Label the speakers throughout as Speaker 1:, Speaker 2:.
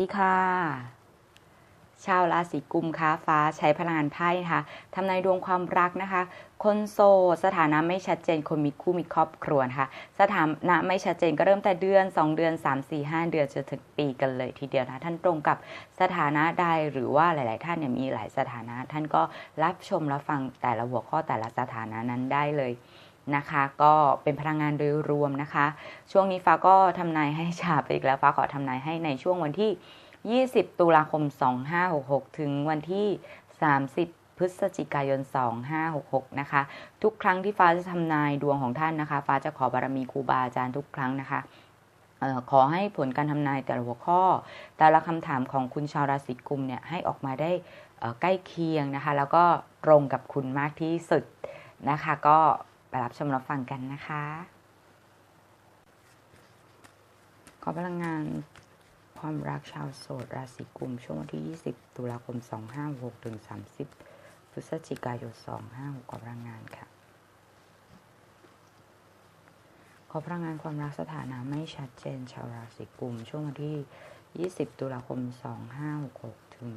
Speaker 1: ดีค่ะ ชาวราศีกุมค้าฟ้าใช้พลังงานไพ่นะคะทำนายดวงความรักนะคะ คนโสดสถานะไม่ชัดเจนคนมีคู่มีครอบครัวนะคะสถานะไม่ชัดเจนก็เริ่มแต่เดือน 2 เดือน 3 4 5 เดือนจนถึงปีกันเลยทีเดียวนะท่านตรงกับสถานะใดหรือว่าหลาย ๆ ท่านเนี่ยมีหลายสถานะ ท่านก็รับชมรับฟังแต่ละหัวข้อแต่ละสถานะนั้นได้เลย นะคะ ก็เป็นพลังงานโดยรวมนะคะ ช่วงนี้ฟ้าก็ทำนายให้ชาไปอีกแล้วฟ้าขอทำนายให้ในช่วงวันที่ 20 ตุลาคม 2566 ถึงวันที่ 30พฤศจิกายน 2566 นะคะ ทุกครั้งที่ฟ้าจะทำนายดวงของท่านนะคะ ฟ้าจะขอบารมีครูบาอาจารย์ทุกครั้งนะคะออขอให้ผลการทำนายแต่ละหัวข้อ แต่ละคำถามของคุณชาวราศีกุมเนี่ยให้ออกมาได้ใกล้เคียงนะคะ แล้วก็ตรงกับคุณมากที่สุดนะคะ ก็ ไปรับชมรับฟังกันนะคะ ขอพลังงานความรักชาวโสดราศีกุมช่วงวันที่ 20 ตุลาคม 256ถึง30 พฤศจิกายน 256ขอพลังงานค่ะ ขอพลังงานความรักสถานะไม่ชัดเจนชาวราศีกุมช่วงวันที่ 20 ตุลาคม 2566ถึง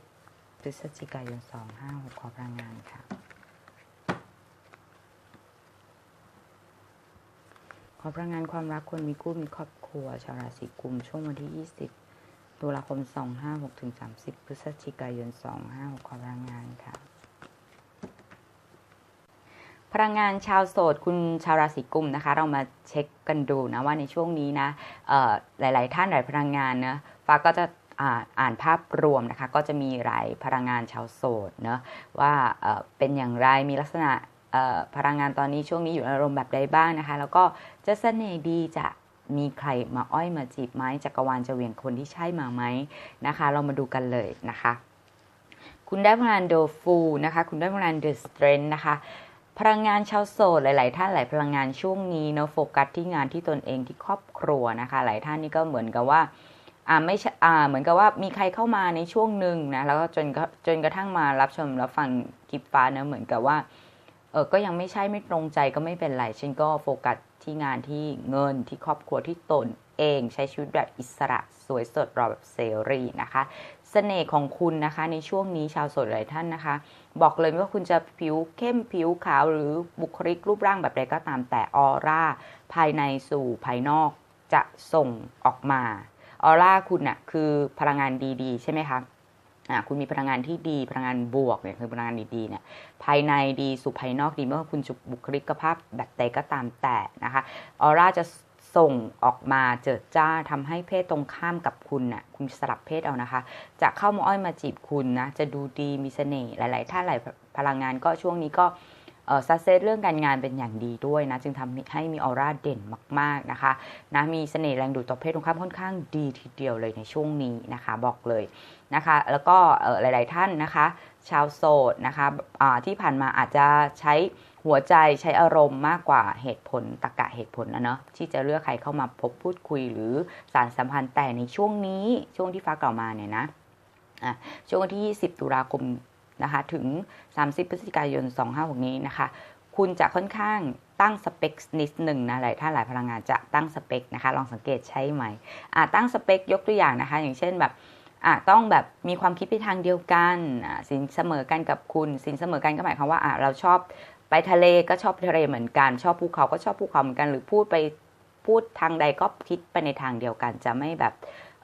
Speaker 1: 30 พฤศจิกายน 256ขอพลังงานค่ะ ขอพลังงานความรักคนมีคู่มีครอบครัว ชาวราศีกุม ช่วงวันที่ 20 ตุลาคม 256ถึง30 พฤศจิกายน 256 ขอพลังงานค่ะ พลังงานชาวโสดคุณชาวราศีกุมนะคะ เรามาเช็คกันดูนะว่าในช่วงนี้นะหลาย ๆ ท่านหลายพลังงานนะฟ้าก็จะอ่านภาพรวมนะคะ ก็จะมีหลายพลังงานชาวโสดเนะว่าเป็นอย่างไรมีลักษณะ พลังงานตอนนี้ช่วงนี้อยู่อารมณ์แบบใดบ้างนะคะ แล้วก็จะเสน่ห์ดีจะมีใครมาอ้อยมาจีบไหมจักรวาลจะเวียงคนที่ใช่มาไหมนะคะ เรามาดูกันเลยนะคะ คุณได้พลังเดอฟูนะคะ คุณได้พลังเดอะสเตรนนะคะพลังงานชาวโสดหลาย ๆ ท่านหลายพลังงานช่วงนี้เนาะโฟกัสที่งานที่ตนเองที่ครอบครัวนะคะ หลายท่านนี่ก็เหมือนกับว่าอ่าไม่อ่าเหมือนกับว่ามีใครเข้ามาในช่วงหนึ่งนะแล้วก็จนจนกระทั่งมารับชมรับฟังคลิปฟ้าเนะเหมือนกับว่า เออก็ยังไม่ใช่ไม่ตรงใจก็ไม่เป็นไรฉันก็โฟกัสที่งานที่เงินที่ครอบครัวที่ตนเองใช้ชีวิตแบบอิสระสวยสดรอแบบเสรีนะคะสเสน่ห์ของคุณนะคะในช่วงนี้ชาวโสดหลายท่านนะคะ บอกเลยว่าคุณจะผิวเข้มผิวขาวหรือบุคลิกรูปร่างแบบใดก็ตามแต่ออร่าภายในสู่ภายนอกจะส่งออกมาออร่าคุณนะ่ะคือพลังงานดีๆ ใช่ไหมคะ คุณมีพลังงานที่ดีพลังงานบวกเนี่ยคือพลังงานดีๆเนี่ยภายในดีสู่ภายนอกดีเมื่อคุณจุบุคลิกภาพแบบใดก็ตามแต่นะคะออร่าจะส่งออกมาเจิดจ้าทำให้เพศตรงข้ามกับคุณน่ะคุณสลับเพศเอานะคะ จะเข้ามาอ้อยมาจีบคุณนะ จะดูดีมีเสน่ห์หลาย ๆ ท่าหลายพลังงานก็ช่วงนี้ก็ซัสเซตเรื่องการงานเป็นอย่างดีด้วยนะ จึงทำให้มีออร่าเด่นมาก ๆ นะคะนะมีเสน่ห์แรงดูดต่อเพศตรงข้ามค่อนข้างดีทีเดียวเลยในช่วงนี้นะคะ บอกเลย นะคะ แล้วก็หลาย ๆ ท่านนะคะ ชาวโสดนะคะะที่ผ่านมาอาจจะใช้หัวใจใช้อารมณ์มากกว่าเหตุผลตะกะเหตุผลนะเนาะที่จะเลือกใครเข้ามาพบพูดคุยหรือสารสัมพันธ์แต่ในช่วงนี้ช่วงที่ฟ้ากล่าวมาเนี่ยนะะช่วงที่20ตุลาคมนะคะถึง 30 พฤศจิกายน 256 นี้นะคะ คุณจะค่อนข้างตั้งสเปคนิดหนึ่งนะหลายท่านหลายพลังงานจะตั้งสเปคนะคะ ลองสังเกตใช่ไหมตั้งสเปคยกตัวอย่างนะคะ อย่างเช่นแบบ อะต้องแบบมีความคิดไปทางเดียวกันอะสินเสมอกันกับคุณ สินเสมอกันก็หมายความว่าอะเราชอบไปทะเลก็ชอบทะเลเหมือนกัน ชอบภูเขาก็ชอบภูเขาเหมือนกัน หรือพูดไปพูดทางใดก็คิดไปในทางเดียวกัน จะไม่แบบ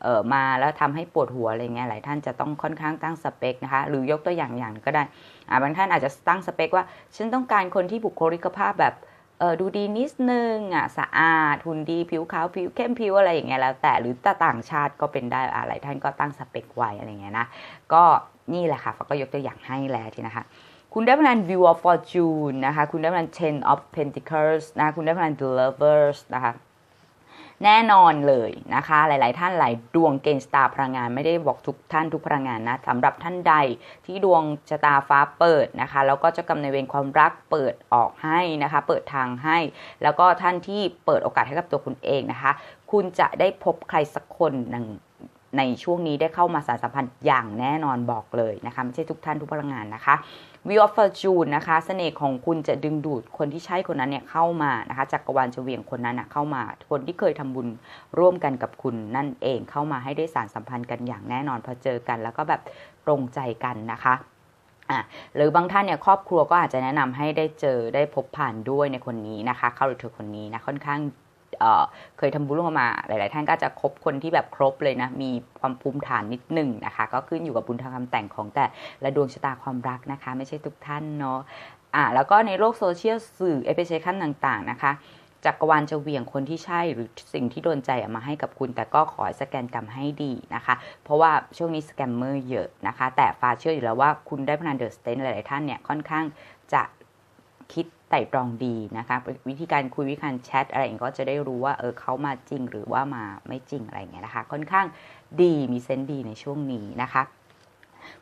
Speaker 1: เออมาแล้วทำให้ปวดหัวอะไรเงี้ยหลายท่านจะต้องค่อนข้างตั้งสเปคนะคะหรือยกตัวอย่างอย่างก็ได้อ่าบางท่านอาจจะตั้งสเปคว่า ฉันต้องการคนที่บุคลิกภาพแบบ เออดูดีนิดนึงอะสะอาดหุ่นดีผิวขาวผิวเข้มผิวอะไรอย่างเงี้ยแล้วแต่หรือต่างชาติก็เป็นได้อะไรท่านก็ตั้งสเปคไว้อะไรเงี้ยนะก็นี่แหละค่ะก็ยกตัวอย่างให้แล้วทีนะคะ คุณได้พลัง View of Fortune นะคะ คุณได้พลัง Ten of Pentacles นะคุณได้พลัง The Lovers นะคะ แน่นอนเลยนะคะ หลาย ๆ ท่านหลายดวงเกณฑ์สตาร์พลังงานไม่ได้บอกทุกท่านทุกพลังงานนะสำหรับท่านใดที่ดวงชะตาฟ้าเปิดนะคะ แล้วก็จะกำในเวรความรักเปิดออกให้นะคะ เปิดทางให้ แล้วก็ท่านที่เปิดโอกาสให้กับตัวคุณเองนะคะ คุณจะได้พบใครสักคนหนึ่งในช่วงนี้ได้เข้ามาสารสัมพันธ์อย่างแน่นอนบอกเลยนะคะไม่ใช่ทุกท่านทุกพลังงานนะคะ Wheel of Fortune นะคะเสน่ห์ของคุณจะดึงดูดคนที่ใช่คนนั้นเนี่ยเข้ามานะคะจักรวาลจะเหวี่ยงคนนั้นนะเข้ามา คนที่เคยทำบุญร่วมกันกับคุณนั่นเองเข้ามาให้ได้สารสัมพันธ์กันอย่างแน่นอนพอเจอกัน แล้วก็แบบตรงใจกันนะคะอะหรือบางท่านเนี่ยครอบครัวก็อาจจะแนะนำให้ได้เจอได้พบผ่านด้วยในคนนี้นะคะ เข้าหรือเธอคนนี้นะค่อนข้าง เคยทำบุญร่วมมาหลาย ๆ ท่านก็จะคบคนที่แบบครบเลยนะ มีความภูมิฐานนิดหนึ่งนะคะ ก็ขึ้นอยู่กับบุญทางคำแต่งของแต่และดวงชะตาความรักนะคะ ไม่ใช่ทุกท่านเนาะอะแล้วก็ในโลกโซเชียลสื่อเอพิเซชันต่าง ๆ นะคะจักรวาลจะเหวี่ยงคนที่ใช่หรือสิ่งที่โดนใจมาให้กับคุณ แต่ก็ขอสแกนกรรมให้ดีนะคะ เพราะว่าช่วงนี้สแกมเมอร์เยอะนะคะ แต่ฟ้าเชื่ออยู่แล้วว่าคุณได้พนันเดอะสเตนหลาย ๆ ท่านเนี่ยค่อนข้างจะคิด ไต่ตรองดีนะคะวิธีการคุยวิธีการแชทอะไรอย่างงี้ก็จะได้รู้ว่าเออเขามาจริงหรือว่ามาไม่จริงอะไรอย่างเงี้ยนะคะ ค่อนข้างดีมีเซนส์ดีในช่วงนี้นะคะ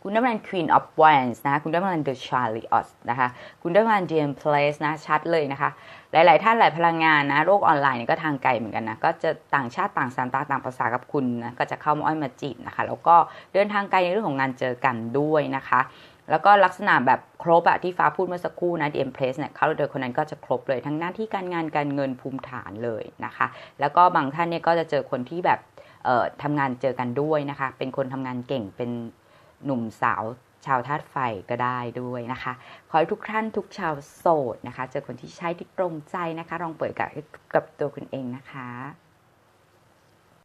Speaker 1: คุณได้มา Queen of Wands นะคะคุณได้มา The Chariot นะคะคุณได้มา DM Place นะชัดเลยนะคะ หลาย ๆ ท่านหลายพลังงานนะโลกออนไลน์เนี่ยก็ทางไกลเหมือนกันนะ ก็จะต่างชาติต่างสามตาต่างภาษากับคุณนะก็จะเข้ามาอ้อยมาจีบนะคะ แล้วก็เดินทางไกลในเรื่องของงานเจอกันด้วยนะคะแล้วก็ลักษณะแบบครบอะที่ฟ้าพูดเมื่อสักครู่นะ DM Place เนี่ยเขาเดินคนนั้นก็จะครบเลยทั้งหน้าที่การงานการเงินภูมิฐานเลยนะคะ แล้วก็บางท่านเนี่ยก็จะเจอคนที่แบบเอ่อทำงานเจอกันด้วยนะคะ เป็นคนทำงานเก่งเป็น หนุ่มสาวชาวธาตุไฟก็ได้ด้วยนะคะ ขอให้ทุกท่านทุกชาวโสดนะคะ เจอคนที่ใช่ที่ตรงใจนะคะ ลองเปิดกับกับตัวคุณเองนะคะ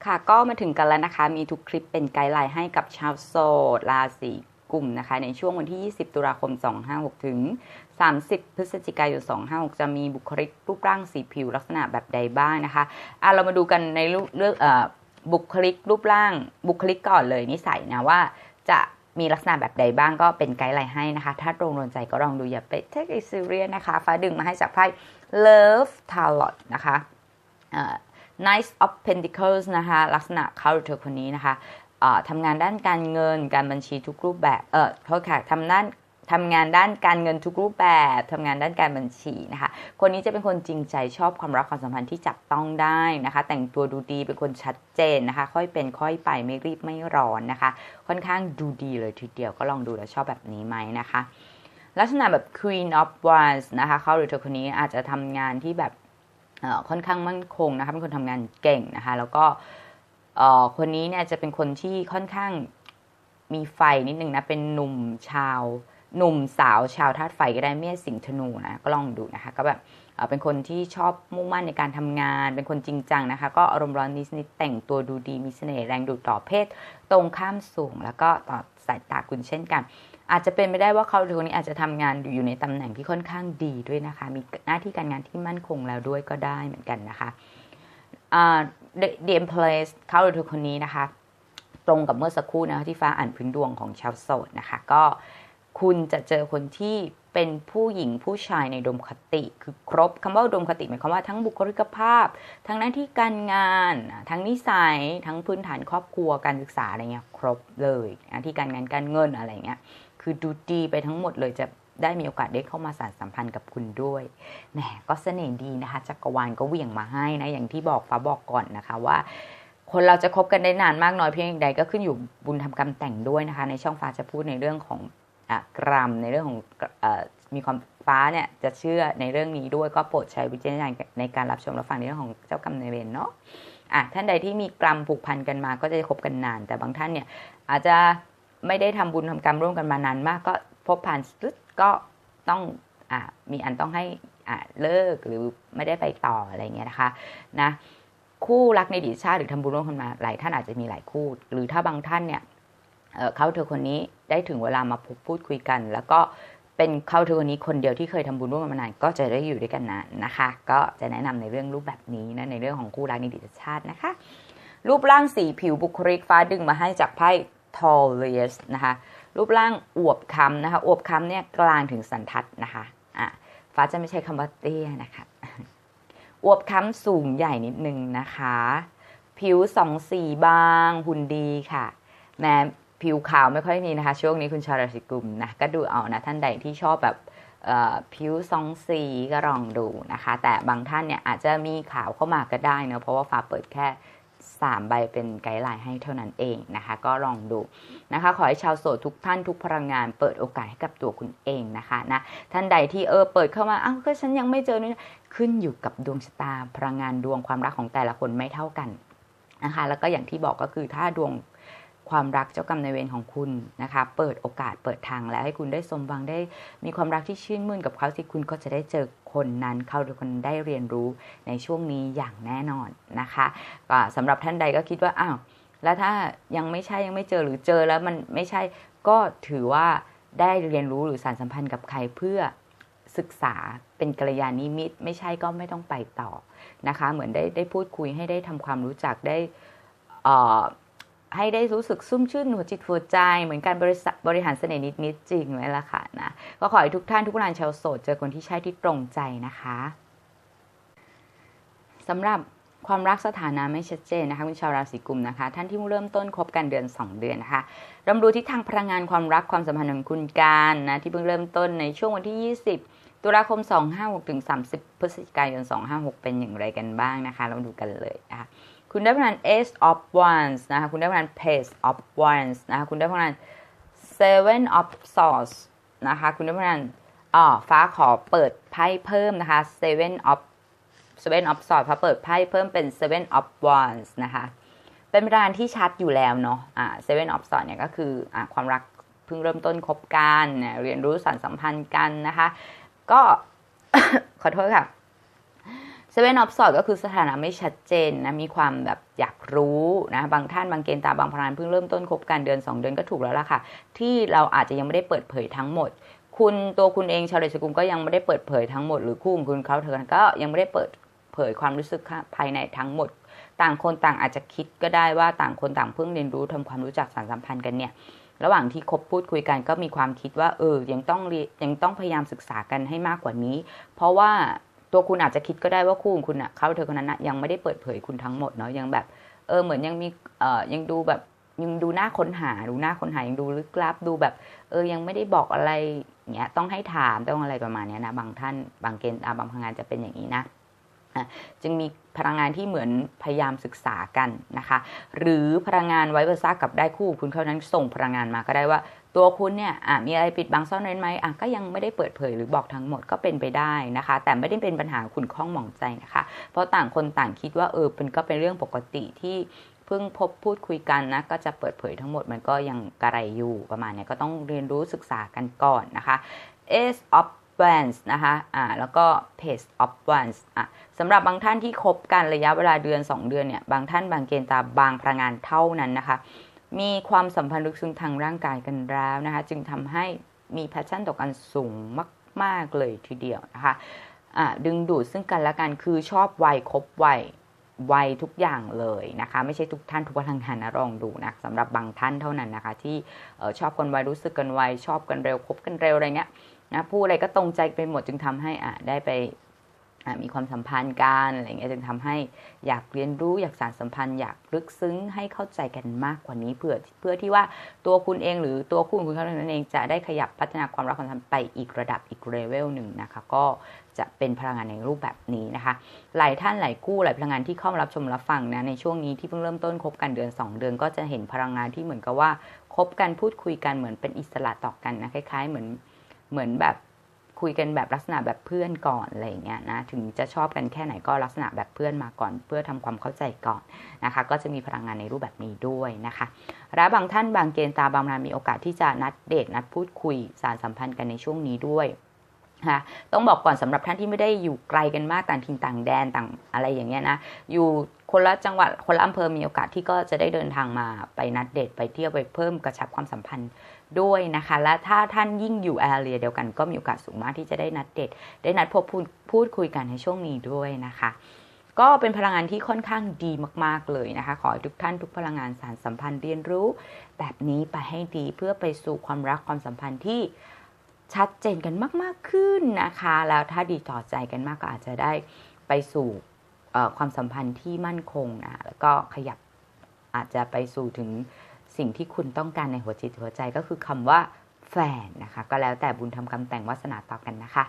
Speaker 1: ค่ะก็มาถึงกันแล้วนะคะ มีทุกคลิปเป็นไกด์ไลน์ให้กับชาวโสดราศีกลุ่มนะคะ ในช่วงวันที่ 20 ตุลาคม 256 ถึง 30 พฤศจิกายน 256 จะมีบุคลิกรูปร่างสีผิวลักษณะแบบใดบ้างนะคะอะเรามาดูกันในเรื่องบุคลิกรูปร่างบุคลิกก่อนเลยนิสัยนะว่าจะ มีลักษณะแบบใดบ้างก็เป็นไกด์ไลน์ให้นะคะ ถ้าตรงโดนใจก็ลองดูอย่าไปเทคอิสูเรียนะคะ ฟ้าดึงมาให้จากไพ่ love tarot นะคะ Knight of Pentacles นะคะ ลักษณะเขาหรือเธอคนนี้นะคะทำงานด้านการเงินการบัญชีทุกรูปแบบ เออโทษค่ะทำด้าน ทำงานด้านการเงินทุกรูปแบบทำงานด้านการบัญชีนะคะ คนนี้จะเป็นคนจริงใจชอบความรักความสัมพันธ์ที่จับต้องได้นะคะ แต่งตัวดูดีเป็นคนชัดเจนนะคะ ค่อยเป็นค่อยไปไม่รีบไม่ร้อนนะคะ ค่อนข้างดูดีเลยทีเดียวก็ลองดูแล้วชอบแบบนี้ไหมนะคะ ลักษณะแบบ Queen of Wands นะคะเขาหรือเธอคนนี้อาจจะทำงานที่แบบค่อนข้างมั่นคงนะคะเป็นคนทำงานเก่งนะคะ แล้วก็คนนี้เนี่ยจะเป็นคนที่ค่อนข้างมีไฟนิดนึงนะ เป็นหนุ่มชาว หนุ่มสาวชาวธาตุไฟก็ได้เมียสิงธนูนะก็ลองดูนะคะ ก็แบบเป็นคนที่ชอบมุ่งมั่นในการทำงาน เป็นคนจริงจังนะคะ ก็อารมณ์ร้อนนิดนิดแต่งตัวดูดีมีเสน่ห์แรงดูดต่อเพศ ตรงข้ามสูง แล้วก็ต่อสายตาคุณเช่นกัน อาจจะเป็นไปได้ว่าเขาคนนี้อาจจะทำงานอยู่ในตำแหน่งที่ค่อนข้างดีด้วยนะคะ มีหน้าที่การงานที่มั่นคงแล้วด้วยก็ได้เหมือนกันนะคะเดมเพลสเขาหรือคนนี้นะคะ ตรงกับเมื่อสักครู่นะคะที่ฟ้าอ่านพื้นดวงของชาวโสดนะคะ ก็ คุณจะเจอคนที่เป็นผู้หญิงผู้ชายในดมคติ คือครบคำว่าดมคติหมายความว่าทั้งบุคลิกภาพ ทั้งหน้าที่การงาน ทั้งนิสัย ทั้งพื้นฐานครอบครัวการศึกษาอะไรเงี้ยครบเลยหน้าที่การงานการเงินอะไรเงี้ยคือดูดีไปทั้งหมดเลยจะได้มีโอกาสได้เข้ามาสานสัมพันธ์กับคุณด้วยแหมก็เสน่ห์ดีนะคะจักรวาลก็เหวี่ยงมาให้นะอย่างที่บอกฟ้าบอกก่อนนะคะว่าคนเราจะคบกันได้นานมากน้อยเพียงใดก็ขึ้นอยู่บุญทำกรรมแต่งด้วยนะคะ ในช่องฟ้าจะพูดในเรื่องของ กรัมในเรื่องของอมีความฟ้าเนี่ยจะเชื่อในเรื่องนี้ด้วยก็โปรดใช้วิจารณญาณในการรับชมรับฟังในเรื่องของเจ้ากรรมนายเวรเนาะอะท่านใดที่มีกรรมผูกพันกันมาก็จะคบกันนาน แต่บางท่านเนี่ยอาจจะไม่ได้ทำบุญทำกรรมร่วมกันมานานมากก็พบผ่านสุดก็ต้องอะมีอันต้องให้อะเลิกหรือไม่ได้ไปต่ออะไรเงี้ยนะคะนะคู่รักในดีชาติหรือทำบุญร่วมกันมาหลายท่านอาจจะมีหลายคู่ หรือถ้าบางท่านเนี่ยเขาเธอคนนี้ ได้ถึงเวลามาพูดคุยกัน แล้วก็เป็นเขาเธอคนนี้คนเดียวที่เคยทำบุญร่วมกันมานานก็จะได้อยู่ด้วยกันนานนะคะ ก็จะแนะนำในเรื่องรูปแบบนี้นะในเรื่องของคู่รักในอดีตชาตินะคะ รูปร่างสีผิวบุคลิกฟ้าดึงมาให้จากไพ่ t a l l i u s นะคะ รูปร่างอวบคำนะคะอวบคำเนี่ยกลางถึงสันทัดนะคะอะฟ้าจะไม่ใช้คำว่าเตี้ยนะคะอวบคำสูงใหญ่นิดนึงนะคะ ผิวสองสีบางหุ่นดีค่ะแม้ ผิวขาวไม่ค่อยมีนะคะ ช่วงนี้คุณชาราศีกุมนะก็ดูเอานะท่านใดที่ชอบแบบผิวสองสีก็ลองดูนะคะ แต่บางท่านเนี่ยอาจจะมีขาวเข้ามาก็ได้นะเพราะว่าฟ้าเปิดแค่ 3 ใบเป็นไกด์ไลน์ให้เท่านั้นเองนะคะ ก็ลองดูนะคะ ขอให้ชาวโสดทุกท่านทุกพลังงานเปิดโอกาสให้กับตัวคุณเองนะคะนะท่านใดที่เออเปิดเข้ามาอ้าวก็ฉันยังไม่เจอนี่ขึ้นอยู่กับดวงชะตาพลังงานดวงความรักของแต่ละคนไม่เท่ากันนะคะแล้วก็อย่างที่บอกก็คือถ้าดวง ความรักเจ้ากรรมนายเวรของคุณนะคะ เปิดโอกาสเปิดทางแล้วให้คุณได้สมหวังได้มีความรักที่ชื่นมื่นกับเขาที่คุณก็จะได้เจอคนนั้นเขาทุกคนได้เรียนรู้ในช่วงนี้อย่างแน่นอนนะคะสำหรับท่านใดก็คิดว่าอ้าวแล้วถ้ายังไม่ใช่ยังไม่เจอหรือเจอแล้วมันไม่ใช่ก็ถือว่าได้เรียนรู้หรือสารสัมพันธ์กับใครเพื่อศึกษาเป็นกัลยาณิมิตไม่ใช่ก็ไม่ต้องไปต่อนะคะ เหมือนได้ได้พูดคุยให้ได้ทำความรู้จักได้ ให้ได้รู้สึกซุ่มชื่นหัวจิตหัวใจ เหมือนการบริบริหารเสน่ห์นิดๆจริงเลยล่ะค่ะนะก็ขอให้ทุกท่านทุกรานชาวโสดเจอคนที่ใช่ที่ตรงใจนะคะสำหรับความรักสถานะไม่ชัดเจนนะคะคุณชาวราศีกุมนะคะ ท่านที่เริ่มต้นคบกันเดือน 2 เดือนนะคะรำดูทิศทางพลังงานความรักความสัมพันธ์ของคุณการนะที่เพิ่งเริ่มต้นในช่วงวันที่ 20 ตุลาคม 256ถึง30 พฤศจิกายน 256 เป็นอย่างไรกันบ้างนะคะ เราดูกันเลยนะคะ คุณได้พลัง Ace of Wands นะคะ คุณได้พลัง Page of Wands นะคะ คุณได้พลัง Seven of Swords นะคะ คุณได้พลังอ๋อฟ้าขอเปิดไพ่เพิ่มนะคะ Seven of Seven of Swords ฟ้าเปิดไพ่เพิ่มเป็น Seven of Wands นะคะ เป็นพลังที่ชัดอยู่แล้วเนาะ อ่า Seven of Swords เนี่ยก็คืออ่าความรักเพิ่งเริ่มต้นคบกันเรียนรู้สารสัมพันธ์กันนะคะ ก็ขอโทษค่ะ เซเว่นออฟสอดก็คือสถานะไม่ชัดเจนนะมีความแบบอยากรู้นะบางท่านบางเกณฑ์ตาบางพรานเพิ่งเริ่มต้นคบกันเดือน 2 เดือนก็ถูกแล้วล่ะค่ะ ที่เราอาจจะยังไม่ได้เปิดเผยทั้งหมด คุณตัวคุณเองชาวเดชกุมก็ยังไม่ได้เปิดเผยทั้งหมดหรือคู่ของคุณเขาเธอก็ยังไม่ได้เปิดเผยความรู้สึกภายในทั้งหมด ต่างคนต่างอาจจะคิดก็ได้ว่าต่างคนต่างเพิ่งเรียนรู้ทำความรู้จักสารสัมพันธ์กันเนี่ยระหว่างที่คบพูดคุยกันก็มีความคิดว่าเออยังต้องยังต้องพยายามศึกษากันให้มากกว่านี้ เพราะว่า ตัวคุณอาจจะคิดก็ได้ว่าคู่ของคุณอะเขาเธอคนนั้นนะยังไม่ได้เปิดเผยคุณทั้งหมดเนาะยังแบบ เออเหมือนยังมีเอ่อยังดูแบบยังดูหน้าค้นหาดูหน้าค้นหายังดูลึกลับดูแบบ เออยังไม่ได้บอกอะไรเงี้ยต้องให้ถามต้องอะไรประมาณนี้นะบางท่านบางเกณฑ์บางพลังงานจะเป็นอย่างนี้นะจึงมีพลังงานที่เหมือนพยายามศึกษากันนะคะ หรือพลังงานไว้เวอร์ซ่ากับได้คู่คุณเขานั้นส่งพลังงานมาก็ได้ว่า ตัวคุณเนี่ยมีอะไรปิดบังซ่อนเร้นไหมอะก็ยังไม่ได้เปิดเผยหรือบอกทั้งหมดก็เป็นไปได้นะคะ แต่ไม่ได้เป็นปัญหาคุณข้องหมองใจนะคะ เพราะต่างคนต่างคิดว่าเออเป็นก็เป็นเรื่องปกติที่เพิ่งพบพูดคุยกันนะก็จะเปิดเผยทั้งหมดมันก็ยังกระไรอยู่ประมาณนี้ก็ต้องเรียนรู้ศึกษากันก่อนนะคะ Ace of Wands นะคะอ่าแล้วก็ Page of Wands อะสำหรับบางท่านที่คบกันระยะเวลาเดือน 2 เดือนเนี่ยบางท่านบางเกณฑ์ตาบางพลังงานเท่านั้นนะคะ มีความสัมพันธ์ลึกซึ้งทางร่างกายกันแล้วนะคะ จึงทำให้มีแพชชั่นต่อกันสูงมาก ๆ เลยทีเดียวนะคะะดึงดูดซึ่งกันและกันคือชอบวัยครบวัยวัยทุกอย่างเลยนะคะ ไม่ใช่ทุกท่านทุกพลังงานนะลองดูนะสำหรับบางท่านเท่านั้นนะคะ ที่ชอบกันไวรู้สึกกันไวชอบกันเร็วคบกันเร็วอะไรเงี้ยนะพูดอะไรก็ตรงใจไปหมดจึงทำให้อะได้ไป มีความสัมพันธ์กันอะไรเงี้ยจึงทำให้อยากเรียนรู้อยากสานสัมพันธ์อยากลึกซึ้งให้เข้าใจกันมากกว่านี้เพื่อเพื่อที่ว่าตัวคุณเองหรือตัวคู่คุณเขานั้นเองจะได้ขยับพัฒนาความรักความสัมพันธ์ไปอีกระดับอีกเลเวลหนึ่งนะคะก็จะเป็นพลังงานในรูปแบบนี้นะคะ หลายท่านหลายคู่หลายพลังงานที่เข้ามารับชมรับฟังนะในช่วงนี้ที่เพิ่งเริ่มต้นคบกันเดือน 2 เดือนก็จะเห็นพลังงานที่เหมือนกับว่าคบกันพูดคุยกันเหมือนเป็นอิสระต่อกันนะคล้าย ๆ เหมือนเหมือนแบบ คุยกันแบบลักษณะแบบเพื่อนก่อนอะไรเงี้ยนะถึงจะชอบกันแค่ไหนก็ลักษณะแบบเพื่อนมาก่อน เพื่อทำความเข้าใจก่อนนะคะ ก็จะมีพลังงานในรูปแบบนี้ด้วยนะคะ และบางท่านบางเกณฑ์ตาบางรายมีโอกาสที่จะนัดเดทนัดพูดคุยสารสัมพันธ์กันในช่วงนี้ด้วยนะต้องบอกก่อนสำหรับท่านที่ไม่ได้อยู่ไกลกันมากต่างถิ่นต่างแดนต่างอะไรอย่างเงี้ยนะอยู่ คนละจังหวัดคนละอำเภอมีโอกาสที่ก็จะได้เดินทางมาไปนัดเดทไปเที่ยวไปเพิ่มกระชับความสัมพันธ์ด้วยนะคะ และถ้าท่านยิ่งอยู่แอเรียเดียวกันก็มีโอกาสสูงมากที่จะได้นัดเดทได้นัดพบพูดพูดคุยกันในช่วงนี้ด้วยนะคะ ก็เป็นพลังงานที่ค่อนข้างดีมาก ๆเลยนะคะ ขอให้ทุกท่านทุกพลังงานสารสัมพันธ์เรียนรู้ แบบนี้ไปให้ดีเพื่อไปสู่ความรักความสัมพันธ์ที่ชัดเจนกันมาก ๆขึ้นนะคะ แล้วถ้าดีต่อใจกันมากก็อาจจะได้ไปสู่ ความสัมพันธ์ที่มั่นคงนะแล้วก็ขยับอาจจะไปสู่ถึงสิ่งที่คุณต้องการในหัวจิตหัวใจก็คือคำว่าแฟนนะคะ ก็แล้วแต่บุญทำกรรมแต่งวาสนาต่อกันนะคะ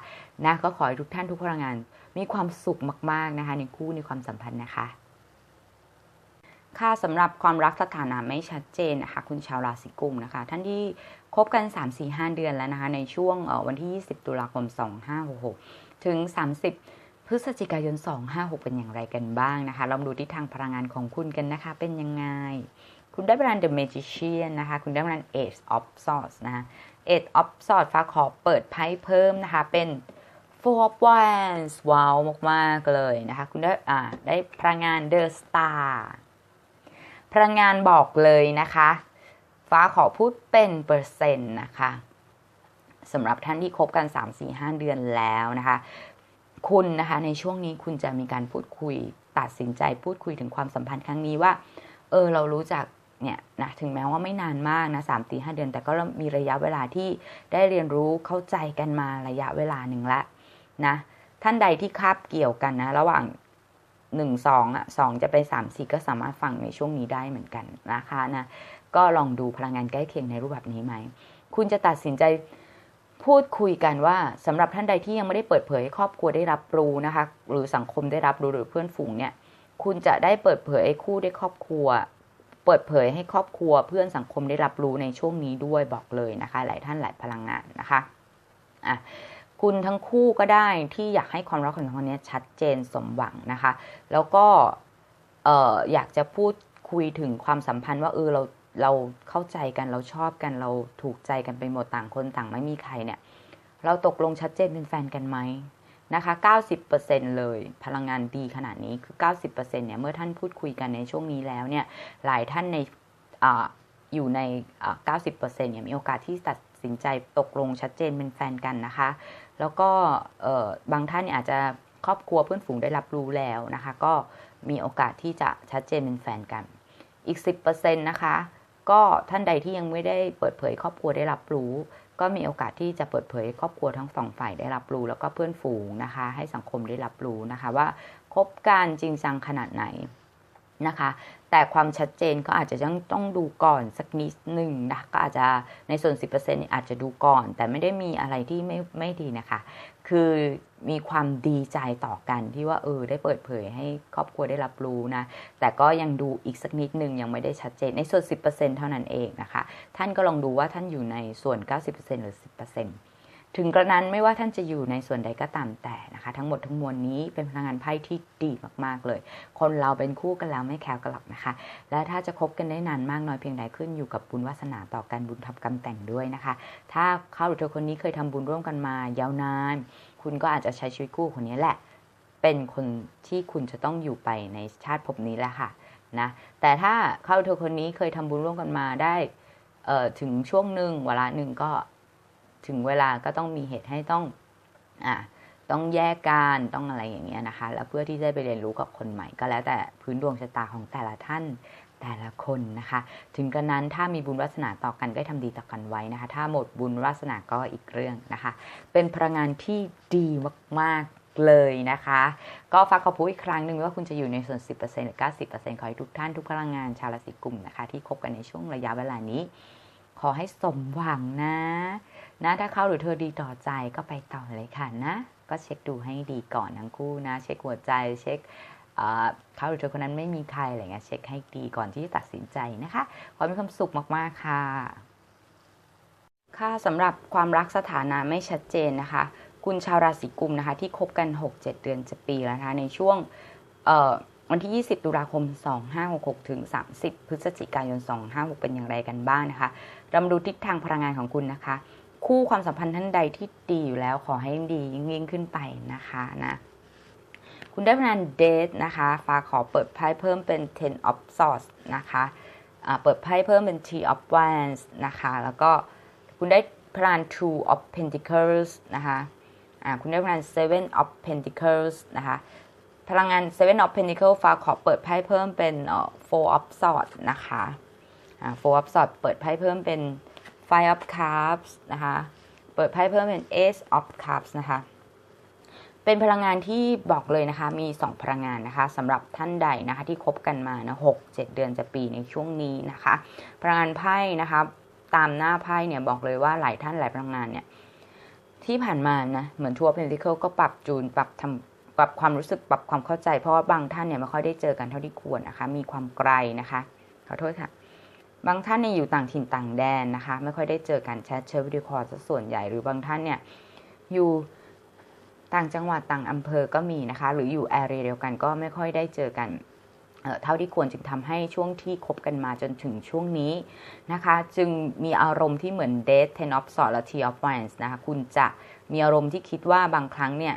Speaker 1: นะก็ขอให้ทุกท่านทุกพลังงาน มีความสุขมาก ๆนะคะ ในคู่ในความสัมพันธ์นะคะค่ะสำหรับความรักสถานะไม่ชัดเจนนะคะคุณชาวราศีกุมนะคะ ท่านที่คบกัน 3-4-5 เดือนแล้วนะคะ ในช่วงวันที่ 20 ตุลาคม 2566 ถึง 30 พฤศจิกายน 256 เป็นอย่างไรกันบ้างนะคะลองดูทิศทางพลังงานของคุณกันนะคะ เป็นยังไง คุณได้พลัง The Magician นะคะ คุณได้พลัง Ace of Swords นะคะ Eight of Swords ฟ้าขอเปิดไพ่เพิ่มนะคะ เป็น Four of Wands ว้าวมาก ๆ เลยนะคะ คุณได้อ่าได้พลังงาน The Star พลังงานบอกเลยนะคะ ฟ้าขอพูดเป็นเปอร์เซ็นต์นะคะสำหรับท่านที่คบกัน 3-4-5 เดือนแล้วนะคะ คุณนะคะในช่วงนี้คุณจะมีการพูดคุยตัดสินใจพูดคุยถึงความสัมพันธ์ครั้งนี้ว่า เออเรารู้จักเนี่ยนะถึงแม้ว่าไม่นานมากนะสามตีห้าเดือน แต่ก็มีระยะเวลาที่ได้เรียนรู้เข้าใจกันมาระยะเวลาหนึ่งละนะท่านใดที่คาบเกี่ยวกันนะ ระหว่างหนึ่งสองอะสองจะไปสามสี่ก็สามารถฟังในช่วงนี้ได้เหมือนกันนะคะนะก็ลองดูพลังงานใกล้เคียงในรูปแบบนี้ไหม คุณจะตัดสินใจ พูดคุยกันว่าสำหรับท่านใดที่ยังไม่ได้เปิดเผยให้ครอบครัวได้รับรู้นะคะ หรือสังคมได้รับรู้หรือเพื่อนฝูงเนี่ย คุณจะได้เปิดเผยให้คู่ได้ครอบครัว เปิดเผยให้ครอบครัว เพื่อนสังคมได้รับรู้ในช่วงนี้ด้วยบอกเลยนะคะ หลายท่านหลายพลังงานนะคะอะคุณทั้งคู่ก็ได้ที่อยากให้ความรักของคนนี้ชัดเจนสมหวังนะคะ แล้วก็อออยากจะพูดคุยถึงความสัมพันธ์ว่าเออเรา เราเข้าใจกันเราชอบกันเราถูกใจกันไปหมดต่างคนต่างไม่มีใครเนี่ย เราตกลงชัดเจนเป็นแฟนกันไหมนะคะ 90%เลยพลังงานดีขนาดนี้คือ 90%เนี่ยเมื่อท่านพูดคุยกันในช่วงนี้แล้วเนี่ยหลายท่านในออยู่ใน 90%เนี่ยมีโอกาสที่ตัดสินใจตกลงชัดเจนเป็นแฟนกันนะคะ แล้วก็บางท่านเนี่ยอาจจะครอบครัวเพื่อนฝูงได้รับรู้แล้วนะคะ ก็มีโอกาสที่จะชัดเจนเป็นแฟนกันอีก 10%นะคะ ก็ท่านใดที่ยังไม่ได้เปิดเผยครอบครัวได้รับรู้ ก็มีโอกาสที่จะเปิดเผยครอบครัวทั้งสองฝ่ายได้รับรู้ แล้วก็เพื่อนฝูงนะคะ ให้สังคมได้รับรู้นะคะว่าคบกันจริงจังขนาดไหนนะคะ แต่ความชัดเจนก็อาจจะต้องต้องดูก่อนสักนิดหนึ่งนะก็อาจจะในส่วน 10%อาจจะดูก่อน แต่ไม่ได้มีอะไรที่ไม่ไม่ดีนะคะ คือมีความดีใจต่อกันที่ว่าเออได้เปิดเผยให้ครอบครัวได้รับรู้นะ แต่ก็ยังดูอีกสักนิดหนึ่งยังไม่ได้ชัดเจนในส่วน 10%เท่านั้นเองนะคะ ท่านก็ลองดูว่าท่านอยู่ในส่วน 90%หรือ 10% ถึงกระนั้นไม่ว่าท่านจะอยู่ในส่วนใดก็ตามแต่นะคะ ทั้งหมดทั้งมวลนี้เป็นพลังงานไพ่ที่ดีมากๆเลย คนเราเป็นคู่กันแล้วไม่แคลวกันหรอกนะคะ และถ้าจะคบกันได้นานมากน้อยเพียงใดขึ้นอยู่กับบุญวาสนาต่อกันบุญทำกรรมแต่งด้วยนะคะ ถ้าเขาหรือเธอคนนี้เคยทำบุญร่วมกันมายาวนาน คุณก็อาจจะใช้ชีวิตคู่คนนี้แหละ เป็นคนที่คุณจะต้องอยู่ไปในชาติภพนี้แหละค่ะนะแต่ถ้าเขาเธอคนนี้เคยทำบุญร่วมกันมาได้ถึงช่วงหนึ่งเวลาหนึ่งก็ ถึงเวลาก็ต้องมีเหตุให้ต้องอ่าต้องแยกกันต้องอะไรอย่างเงี้ยนะคะ แล้วเพื่อที่จะไปเรียนรู้กับคนใหม่ ก็แล้วแต่พื้นดวงชะตาของแต่ละท่านแต่ละคนนะคะ ถึงกระนั้นถ้ามีบุญวาสนาต่อกันก็ทำดีต่อกันไว้นะคะ ถ้าหมดบุญวาสนาก็อีกเรื่องนะคะ เป็นพลังงานที่ดีมากๆเลยนะคะ ก็ฝากขอพูดอีกครั้งหนึ่งว่าคุณจะอยู่ในส่วน 10%หรือ 90%ขอให้ทุกท่านทุกพลังงานชาวราศีกุมนะคะ ที่คบกันในช่วงระยะเวลานี้ ขอให้สมหวังนะ นะถ้าเขาหรือเธอดีต่อใจก็ไปต่อเลยค่ะนะ ก็เช็คดูให้ดีก่อนทั้งคู่นะ เช็คหัวใจเช็คเขาหรือเธอคนนั้นไม่มีใครอะไรเงี้ยเช็คให้ดีก่อนที่จะตัดสินใจนะคะขอมีความสุขมากๆค่ะค่ะสำหรับความรักสถานะไม่ชัดเจนนะคะ คุณชาวราศีกุมนะคะ ที่คบกัน 6-7 เดือนจะปีแล้วนะคะในช่วงวันที่ 20 ตุลาคม 2566 ถึง 30 พฤศจิกายน 256เป็นอย่างไรกันบ้างนะคะ รามาดูทิศทางพลังงานของคุณนะคะ คู่ความสัมพันธ์ท่านใดที่ดีอยู่แล้วขอให้ดียิ่งยิ่งขึ้นไปนะคะนะคุณได้พนันเดทนะคะฟ้าขอเปิดไพ่เพิ่มเป็น ten of swords นะคะเปิดไพ่เพิ่มเป็น t of wands นะคะ แล้วก็คุณได้พลัง two of pentacles นะคะคุณได้พลัง seven of pentacles นะคะพลังงาน seven of pentacles ฟ้าขอเปิดไพ่เพิ่มเป็น four of swords นะคะ four of swords เปิดไพ่เพิ่มเป็น Five of Cups นะคะ เปิดไพ่เพิ่มเป็น Ace of Cups นะคะ เป็นพลังงานที่บอกเลยนะคะ มี 2 พลังงานนะคะสำหรับท่านใดนะคะที่คบกันมานะหกเจ็ดเดือนจะปีในช่วงนี้นะคะ พลังงานไพ่นะคะตามหน้าไพ่เนี่ยบอกเลยว่าหลายท่านหลายพลังงานเนี่ยที่ผ่านมานะเหมือนทัวร์เพนทิเคิลก็ปรับจูนปรับทำปรับความรู้สึกปรับความเข้าใจเพราะว่าบางท่านเนี่ยไม่ค่อยได้เจอกันเท่าที่ควรนะคะ มีความไกลนะคะ ขอโทษค่ะ บางท่านเนี่ยอยู่ต่างถิ่นต่างแดนนะคะ ไม่ค่อยได้เจอกันแชทเชิญวิดีโอคอลซะส่วนใหญ่หรือบางท่านเนี่ยอยู่ต่างจังหวัดต่างอำเภอก็มีนะคะ หรืออยู่แอเรียเดียวกันก็ไม่ค่อยได้เจอกันเท่าที่ควรจึงทำให้ช่วงที่คบกันมาจนถึงช่วงนี้นะคะ จึงมีอารมณ์ที่เหมือน Date Ten of Swords และ Tea of Wands นะคะ คุณจะมีอารมณ์ที่คิดว่าบางครั้งเนี่ย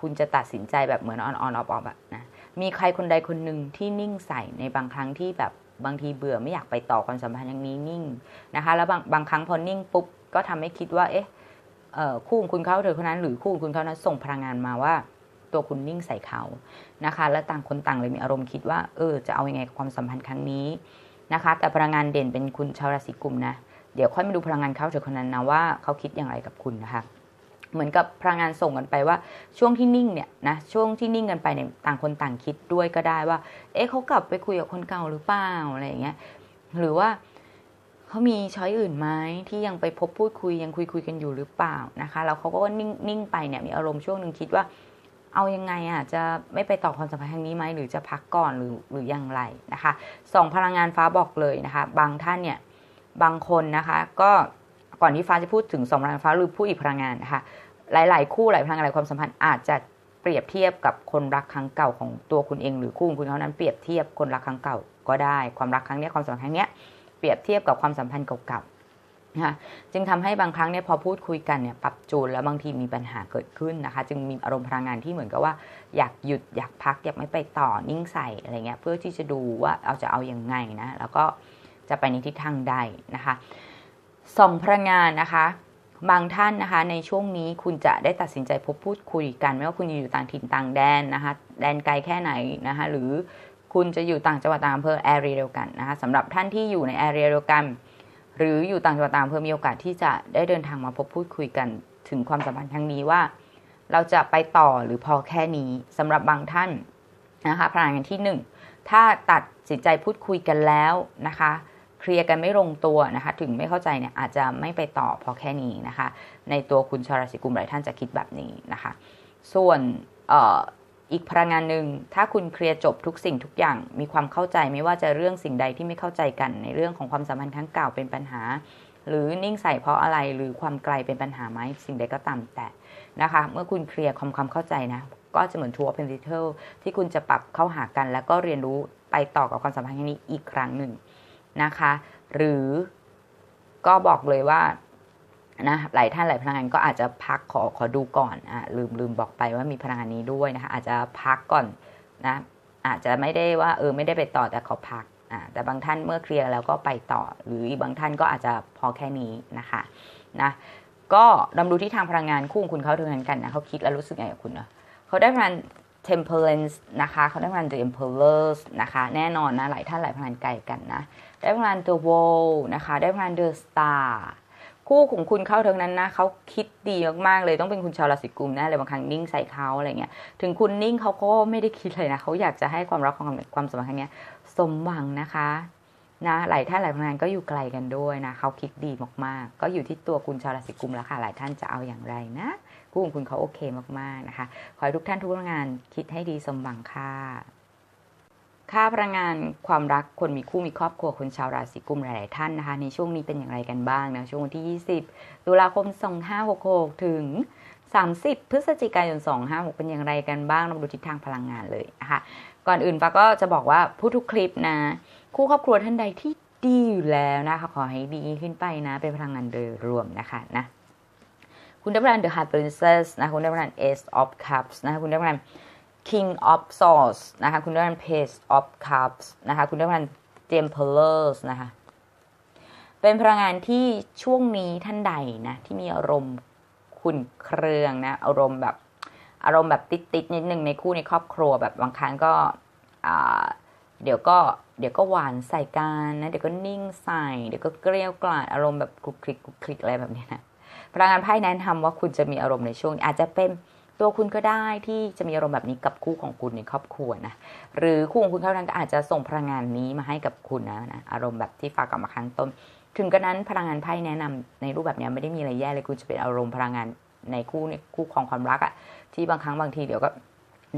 Speaker 1: คุณจะตัดสินใจแบบเหมือน on on off off แบบนะมีใครคนใดคนหนึ่งที่นิ่งใส่ในบางครั้งที่แบบ บางทีเบื่อไม่อยากไปต่อความสัมพันธ์อย่างนี้นิ่งนะคะ แล้วบางบางครั้งพอนิ่งปุ๊บก็ทำให้คิดว่าเอ๊ะคู่ของคุณเขาเธอคนนั้นหรือคู่ของคุณเขานั้นส่งพลังงานมาว่า ตัวคุณนิ่งใส่เขานะคะ และต่างคนต่างเลยมีอารมณ์คิดว่าเออจะเอาอยัางไงกับความสัมพันธ์ครั้งนี้นะคะ แต่พลังงานเด่นเป็นคุณชาวราศีกุมนะเดี๋ยวค่อยมาดูพลังงานเขาเธอคนนั้นนะว่าเขาคิดอย่างไรกับคุณนะคะ เหมือนกับพลังงานส่งกันไปว่า ช่วงที่นิ่งเนี่ยนะช่วงที่นิ่งกันไปเนี่ยต่างคนต่างคิดด้วยก็ได้ว่า เอ๊ะเขากลับไปคุยกับคนเก่าหรือเปล่าอะไรอย่างเงี้ยหรือว่าเขามีช้อยอื่นไหมที่ยังไปพบพูดคุยยังคุยคุยกันอยู่หรือเปล่านะคะแล้วเขาก็นิ่งนิ่งไปเนี่ยมีอารมณ์ช่วงหนึ่งคิดว่า เอายังไงอะจะไม่ไปต่อความสัมพันธ์ครั้งนี้ไหมหรือจะพักก่อนหรือหรืออย่างไรนะคะสองพลังงานฟ้าบอกเลยนะคะ บางท่านเนี่ยบางคนนะคะก็ ก่อนที่ฟ้าจะพูดถึงสองพลังฟ้าหรือพูดอีกพลังงานนะคะหลาย ๆ คู่หลายพลังหลายความสัมพันธ์อาจจะเปรียบเทียบกับคนรักครั้งเก่าของตัวคุณเอง หรือคู่ของคุณเขานั้นเปรียบเทียบคนรักครั้งเก่าก็ได้ความรักครั้งนี้ความสัมพันธ์ครั้งนี้เปรียบเทียบกับความสัมพันธ์เก่าๆนะคะจึงทำให้บางครั้งเนี่ยพอพูดคุยกันเนี่ยปรับจูนแล้วบางทีมีปัญหาเกิดขึ้นนะคะ จึงมีอารมณ์พลังงานที่เหมือนกับว่า อยากหยุดอยากพักอยากไม่ไปต่อนิ่งใส่อะไรเงี้ยเพื่อที่จะดูว่าเอาจะเอาอยัางไงนะแล้วก็จะไปในทิศทางใดนะคะ ส่องพลังงานนะคะ บางท่านนะคะ ในช่วงนี้คุณจะได้ตัดสินใจพบพูดคุยกัน ไม่ว่าคุณอยู่ต่างถิ่นต่างแดนนะคะ แดนไกลแค่ไหนนะคะ หรือคุณจะอยู่ต่างจังหวัดต่างอำเภอแอเรียเดียวกันนะคะสำหรับท่านที่อยู่ในแอเรียเดียวกัน หรืออยู่ต่างจังหวัดต่างอำเภอมีโอกาสที่จะได้เดินทางมาพบพูดคุยกันถึงความสัมพันธ์ครั้งนี้ว่า เราจะไปต่อหรือพอแค่นี้สำหรับบางท่านนะคะพลังงานที่ 1 ถ้าตัดสินใจพูดคุยกันแล้วนะคะ เคลียร์กันไม่ลงตัวนะคะ ถึงไม่เข้าใจเนี่ยอาจจะไม่ไปต่อพอแค่นี้นะคะ ในตัวคุณชาราศีกุมหลายท่านจะคิดแบบนี้นะคะ ส่วนอออีกพลังงานหนึ่งถ้าคุณเคลียร์จบทุกสิ่งทุกอย่าง มีความเข้าใจไม่ว่าจะเรื่องสิ่งใดที่ไม่เข้าใจกัน ในเรื่องของความสัมพันธ์ครั้งเก่าเป็นปัญหา หรือนิ่งใส่เพราะอะไรหรือความไกลเป็นปัญหาไหมสิ่งใดก็ตามแต่นะคะ เมื่อคุณเคลียร์ความความเข้าใจนะก็จะเหมือนทัวร์เพนซิเทิลที่คุณจะปรับเข้าหากัน แล้วก็เรียนรู้ไปต่อกับความสัมพันธ์นี้อีกครั้งหนึ่ง นะคะ หรือก็บอกเลยว่านะหลายท่านหลายพลังงานก็อาจจะพักขอขอดูก่อนอะลืมลืมบอกไปว่ามีพลังงานนี้ด้วยนะคะ อาจจะพักก่อนนะอาจจะไม่ได้ว่าเออไม่ได้ไปต่อแต่ขอพักอ่าแต่บางท่านเมื่อเคลียร์แล้วก็ไปต่อ หรือบางท่านก็อาจจะพอแค่นี้นะคะนะก็ดำดูที่ทางพลังงานคู่คุณเขาทำงานกันนะเขาคิดแล้วรู้สึกไงกับคุณนะเขาได้พลัง temperance นะคะเขาได้พลัง the emperors นะคะ แน่นอนนะหลายท่านหลายพลังไกลกันนะ ได้พลัง the wall นะคะ ได้พลัง the star คู่ของคุณเข้าทั้งนั้นนะเขาคิดดีมากๆเลยต้องเป็นคุณชาวราศีกุมนะเลยบางครั้งนิ่งใส่เขาอะไรเงี้ยถึงคุณนิ่งเขาก็ไม่ได้คิดเลยนะเขาอยากจะให้ความรักของความสัมพันธ์ครั้งนี้สมหวังนะคะนะหลายท่านหลายพลังก็อยู่ไกลกันด้วยนะเขาคิดดีมากๆ ก็อยู่ที่ตัวคุณชาวราศีกุมแล้วค่ะหลายท่านจะเอาอย่างไรนะ คู่ของคุณเขาโอเคมากๆนะคะ ขอให้ทุกท่านทุกงานคิดให้ดีสมหวังค่ะค่าพลังงานความรักคนมีคู่มีครอบครัวคนชาวราศีกุมหลาย ๆ ท่านนะคะ ในช่วงนี้เป็นอย่างไรกันบ้างนะช่วงวันที่ 20 ตุลาคม 2566 ถึง 30 พฤศจิกายน 256 เป็นอย่างไรกันบ้างเราดูทิศทางพลังงานเลยนะคะก่อนอื่นฟ้าก็จะบอกว่าผู้ทุกคลิปนะ คู่ครอบครัวท่านใดที่ดีอยู่แล้วนะคะขอให้ดีขึ้นไปนะ เป็นพลังงานโดยรวมนะคะนะ คุณได้รับ The Heart Princess นะคุณได้รับ Ace of Cups นะคุณได้รับ King of Swords นะคะคุณได้รับ Page of Cups นะคะคุณได้รับ The Emperors นะคะเป็นพลังงานที่ช่วงนี้ท่านใดนะที่มีอารมณ์ขุนเครื่องนะอารมณ์แบบอารมณ์แบบติดๆนิดนึงในคู่ในครอบครัวแบบบางครั้งก็เดี๋ยวก็เดี๋ยวก็หวานใส่กันนะเดี๋ยวก็นิ่งใส่ เดี๋ยวก็เกลียวกลาดอารมณ์แบบคลุกคลิกคลุกคลิกอะไรแบบนี้นะ พลังงานไพ่แนะนำว่าคุณจะมีอารมณ์ในช่วงอาจจะเป็นตัวคุณก็ได้ที่จะมีอารมณ์แบบนี้กับคู่ของคุณในครอบครัวนะหรือคู่ของคุณเท่านั้นก็อาจจะส่งพลังงานนี้มาให้กับคุณนะนะอารมณ์แบบที่ฝากกับมาครั้งต้น ถึงกระนั้นพลังงานไพ่แนะนำในรูปแบบนี้ไม่ได้มีอะไรแย่เลยคุณจะเป็นอารมณ์พลังงานในคู่ในคู่ของความรักอะที่บางครั้งบางทีเดี๋ยวก็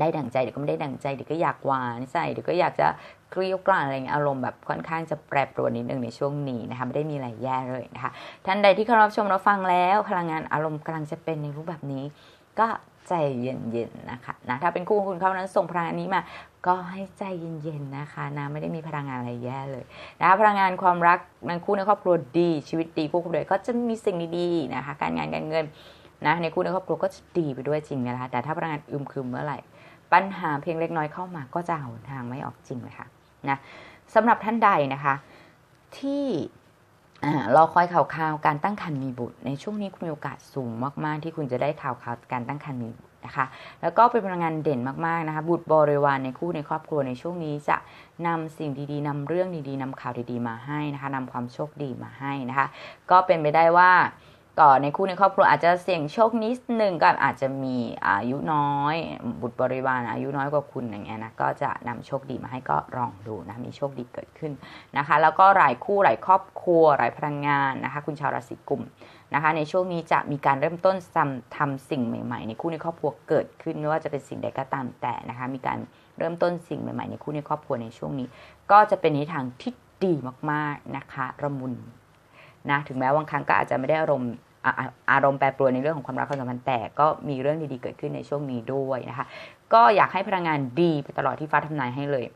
Speaker 1: ได้ดั่งใจเดี๋ยวก็ไม่ได้ดั่งใจเดี๋ยวก็อยากหวานใส่เดี๋ยวก็อยากจะเกลียวกล่อมอะไรเงี้ยอารมณ์แบบค่อนข้างจะแปรปรวนนิดนึงในช่วงนี้นะคะไม่ได้มีอะไรแย่เลยนะคะท่านใดที่เข้ารับชมเรับฟังแล้ว พลังงานอารมณ์กำลังจะเป็นในรูปแบบนี้ ก็ใจเย็นๆนะคะนะถ้าเป็นคู่คุณเขานั้นส่งพลังงานนี้มาก็ให้ใจเย็นๆนะคะนะไม่ได้มีพลังงานอะไรแย่เลยนะคะพลังงานความรักในคู่ในครอบครัวดีชีวิตดีคู่คุณเลยก็จะมีสิ่งดีๆนะคะการงานการเงินนะในคู่ในครอบครัวก็จะดีไปด้วยจริงนะคะแต่ถ้าพลังงานอึมครึมเมื่อไหร่ ปัญหาเพียงเล็กน้อยเข้ามาก็จะหาทางไม่ออกจริงเลยค่ะนะสำหรับท่านใดนะคะ ที่รอคอยข่าวข่าวการตั้งครรภ์มีบุตร ในช่วงนี้คุณมีโอกาสสูงมากๆ ที่คุณจะได้ข่าวข่าวการตั้งครรภ์มีบุตรนะคะ แล้วก็เป็นพลังงานเด่นมากๆนะคะ บุตรบริวารในคู่ในครอบครัวในช่วงนี้จะนำสิ่งดีๆนำเรื่องดีๆนำข่าวดีๆมาให้นะคะนำความโชคดีมาให้นะคะ ก็เป็นไปได้ว่า ก็ในคู่ในครอบครัวอาจจะเสี่ยงโชคนิดหนึ่งก็อาจจะมีอายุน้อย บุตรบริวารอายุน้อยกว่าคุณอย่างเงี้ยนะก็จะนำโชคดีมาให้ก็ลองดูนะมีโชคดีเกิดขึ้นนะคะ แล้วก็หลายคู่หลายครอบครัวหลายพลังงานนะคะ คุณชาวราศีกุมนะคะในช่วงนี้จะมีการเริ่มต้นทำทำสิ่งใหม่ๆ ในคู่ในครอบครัวเกิดขึ้นไม่ว่าจะเป็นสิ่งใดก็ตามแต่นะคะมีการเริ่มต้นสิ่งใหม่ๆในคู่ในครอบครัวในช่วงนี้ ก็จะเป็นในทางที่ดีมากๆนะคะ ระมุนนะถึงแม้บางครั้งก็อาจจะไม่ได้อารมณ์ อารมณ์แปรปรวนในเรื่องของความรักความสัมพันธ์แต่ก็มีเรื่องดีๆเกิดขึ้นในช่วงนี้ด้วยนะคะ ก็อยากให้พลังงานดีไปตลอดที่ฟ้าทำนายให้เลย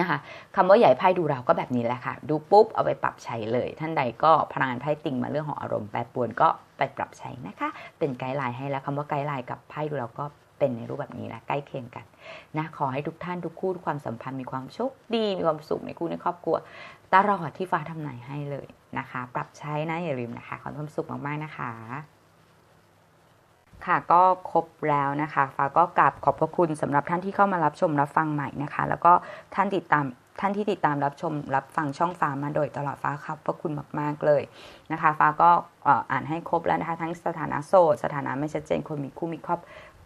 Speaker 1: นะคะคำว่าใหญ่ไพ่ดูเราก็แบบนี้แหละค่ะ ดูปุ๊บเอาไปปรับใช้เลย ท่านใดก็พลังงานไพ่ติ่งมาเรื่องของอารมณ์แปรปรวนก็ไปปรับใช้นะคะ เป็นไกด์ไลน์ให้แล้วคำว่าไกด์ไลน์กับไพ่ดูเราก็เป็นในรูปแบบนี้แหละใกล้เคียงกันนะขอให้ทุกท่านทุกคู่ความสัมพันธ์มีความโชคดีมีความสุขในคู่ในครอบครัว ตลอดที่ฟ้าทำนายให้เลยนะคะ ปรับใช้นะอย่าลืมนะคะ ขอความสุขมากๆนะคะ ค่ะก็ครบแล้วนะคะฟ้าก็กราบขอบพระคุณสำหรับท่านที่เข้ามารับชมรับฟังใหม่นะคะ แล้วก็ท่านติดตามท่านที่ติดตามรับชมรับฟังช่องฟ้ามาโดยตลอดฟ้าครับพระคุณมาก ๆ เลยนะคะ ฟ้าก็อ่านให้ครบแล้วนะคะ ทั้งสถานะโสดสถานะไม่ชัดเจนคนมีคู่มีครอบ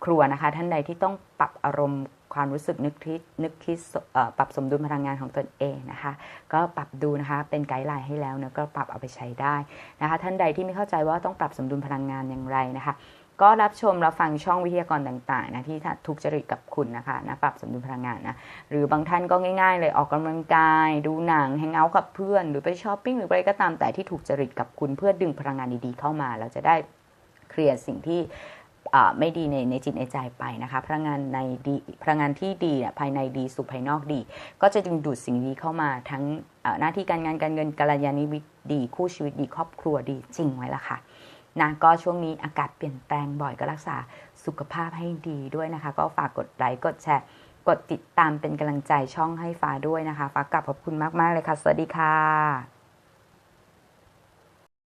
Speaker 1: ครัวนะคะ ท่านใดที่ต้องปรับอารมณ์ ความรู้สึกนึกคิดนึกคิดปรับสมดุลพลังงานของตนเองนะคะ ก็ปรับดูนะคะเป็นไกด์ไลน์ให้แล้วเนะก็ปรับเอาไปใช้ได้นะคะ ท่านใดที่ไม่เข้าใจว่าต้องปรับสมดุลพลังงานอย่างไรนะคะ ก็รับชมรับฟังช่องวิทยากรต่างๆนะที่ทุกจริตกับคุณนะคะนะปรับสมดุลพลังงานนะหรือบางท่านก็ง่าย ๆ เลยออกกำลังกาย ดูหนังแฮงเอาท์กับเพื่อน หรือไปช้อปปิ้งหรืออะไรก็ตามแต่ที่ถูกจริตกับคุณเพื่อดึงพลังงานดีๆเข้ามาเราจะได้เคลียร์สิ่งที่ ไม่ดีในในจิตในใจไปนะคะพลังงานในดีพลังงานที่ดีภายในดีสู่ภายนอกดี ก็จะดึงดูดสิ่งดีเข้ามาทั้งหน้าที่การงานการเงินกัลยาณมิตรดี คู่ชีวิตดีครอบครัวดีจริงไว้ละค่ะนะก็ช่วงนี้อากาศเปลี่ยนแปลงบ่อยก็รักษาสุขภาพให้ดีด้วยนะคะ ก็ฝากกดไลค์กดแชร์กดติดตามเป็นกำลังใจช่องให้ฟ้าด้วยนะคะ ฟ้ากลับขอบคุณมาก ๆ เลยค่ะ สวัสดีค่ะ